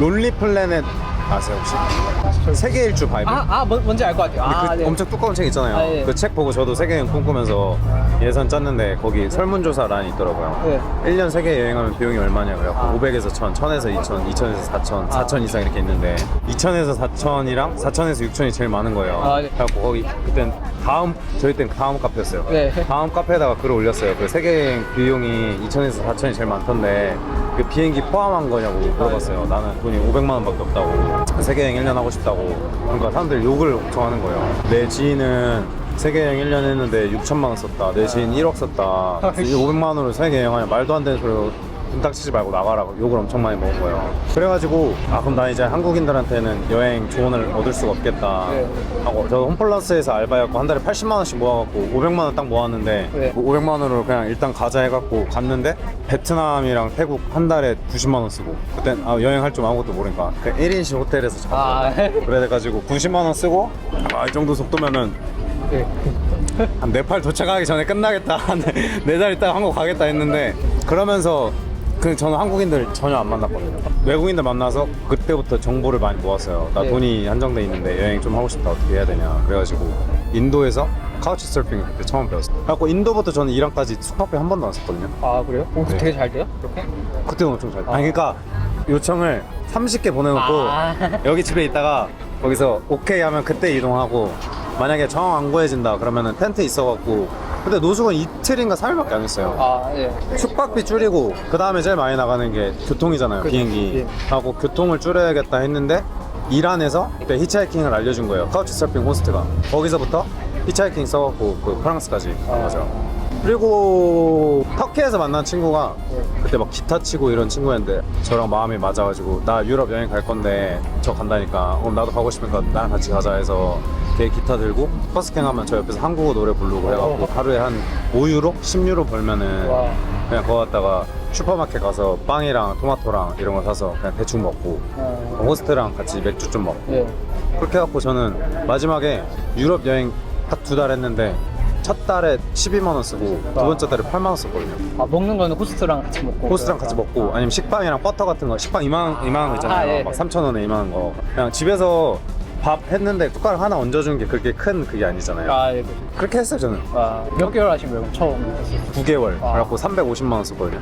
론리 플래넷 아세요 혹시? 세계 일주 바이블 아, 아 뭔- 뭔지 알 것 같아요. 아, 그 네. 엄청 두꺼운 책 있잖아요. 아, 예. 그책 보고 저도 세계 여행 꿈꾸면서 예산 짰는데 거기 설문조사 란이 있더라고요. 네. 1년 세계 여행하면 비용이 얼마냐 그래갖고 아. 500에서 1000, 1000에서 2000, 2000에서 4000, 4000 이상 이렇게 있는데 2000에서 4000이랑 4000에서 6000이 제일 많은 거예요. 아, 네. 그래갖고 거기 그땐 다음 저희 땐 다음 카페였어요. 네. 다음 카페에다가 글을 올렸어요. 그 세계 여행 비용이 2000에서 4000이 제일 많던데 그 비행기 포함한 거냐고 물어봤어요. 나는 돈이 500만 원밖에 없다고. 세계 여행 1년 하고 싶다고. 그러니까 사람들이 욕을 엄청 하는 거예요. 내 지인은 세계 여행 1년 했는데 6천만 원 썼다. 내 지인 1억 썼다. 500만 원으로 세계 여행하냐 말도 안 되는 소리로 분딱 치지 말고 나가라고 욕을 엄청 많이 먹은 거예요. 그래가지고 아 그럼 나 이제 한국인들한테는 여행 조언을 얻을 수가 없겠다 네. 하고 저 홈플러스에서 알바였고 한 달에 80만 원씩 모아갖고 500만 원 딱 모았는데 네. 500만 원으로 그냥 일단 가자 해갖고 갔는데 베트남이랑 태국 한 달에 90만 원 쓰고 그땐 아, 여행할 줄 아무것도 모르니까 그 1인실 호텔에서 자고 아, 그래가지고 90만 원 쓰고 아 이 정도 속도면은 네. 한 네팔 도착하기 전에 끝나겠다 네 달 있다 한국 가겠다 했는데 그러면서 그 저는 한국인들 전혀 안 만났거든요 외국인들 만나서 그때부터 정보를 많이 모았어요 나 네. 돈이 한정돼 있는데 여행 좀 하고 싶다 어떻게 해야 되냐 그래가지고 인도에서 카우치 서핑 그때 처음 배웠어요 그래갖고 인도부터 저는 이란까지 숙박비 한 번도 안 썼거든요 아 그래요? 오, 네. 되게 잘 돼요? 그렇게? 그때는 엄청 잘 아니 그러니까 요청을 30개 보내놓고 아. 여기 집에 있다가 거기서 오케이 하면 그때 이동하고 만약에 정 안 구해진다 그러면은 텐트 있어갖고 근데 노숙은 이틀인가 3일밖에 안 했어요 아 예. 숙박비 줄이고 그 다음에 제일 많이 나가는 게 교통이잖아요 그죠. 비행기 예. 하고 교통을 줄여야겠다 했는데 이란에서 그때 히치하이킹을 알려준 거예요 카우치 서핑 호스트가 거기서부터 히치하이킹 써갖고 그 프랑스까지 간 거죠 그리고 터키에서 만난 친구가 그때 막 기타 치고 이런 친구였는데 저랑 마음이 맞아가지고 나 유럽 여행 갈 건데 저 간다니까 그럼 나도 가고 싶으니까 나랑 같이 가자 해서 걔 기타 들고 버스킹 하면 저 옆에서 한국어 노래 부르고 해갖고 하루에 한 5유로? 10유로 벌면은 와. 그냥 거기 갔다가 슈퍼마켓 가서 빵이랑 토마토랑 이런 거 사서 그냥 대충 먹고 어, 호스트랑 같이 맥주 좀 먹고 예. 그렇게 해갖고 저는 마지막에 유럽 여행 딱 두 달 했는데 첫 달에 12만 원 쓰고 두 번째 달에 8만 원 썼거든요 아 먹는 거는 호스트랑 같이 먹고. 호스트랑 같이 먹고 아니면 식빵이랑 버터 같은 거 식빵 이만 이만한 거 있잖아요 아, 예. 막 3천 원에 이만한 거 그냥 집에서 밥 했는데 숟가락 하나 얹어준 게 그렇게 큰 그게 아니잖아요 아 예. 그죠. 그렇게 했어요 저는 아, 몇 개월 하신 거예요? 처음. 9개월 아. 그래갖고 350만 원 썼거든요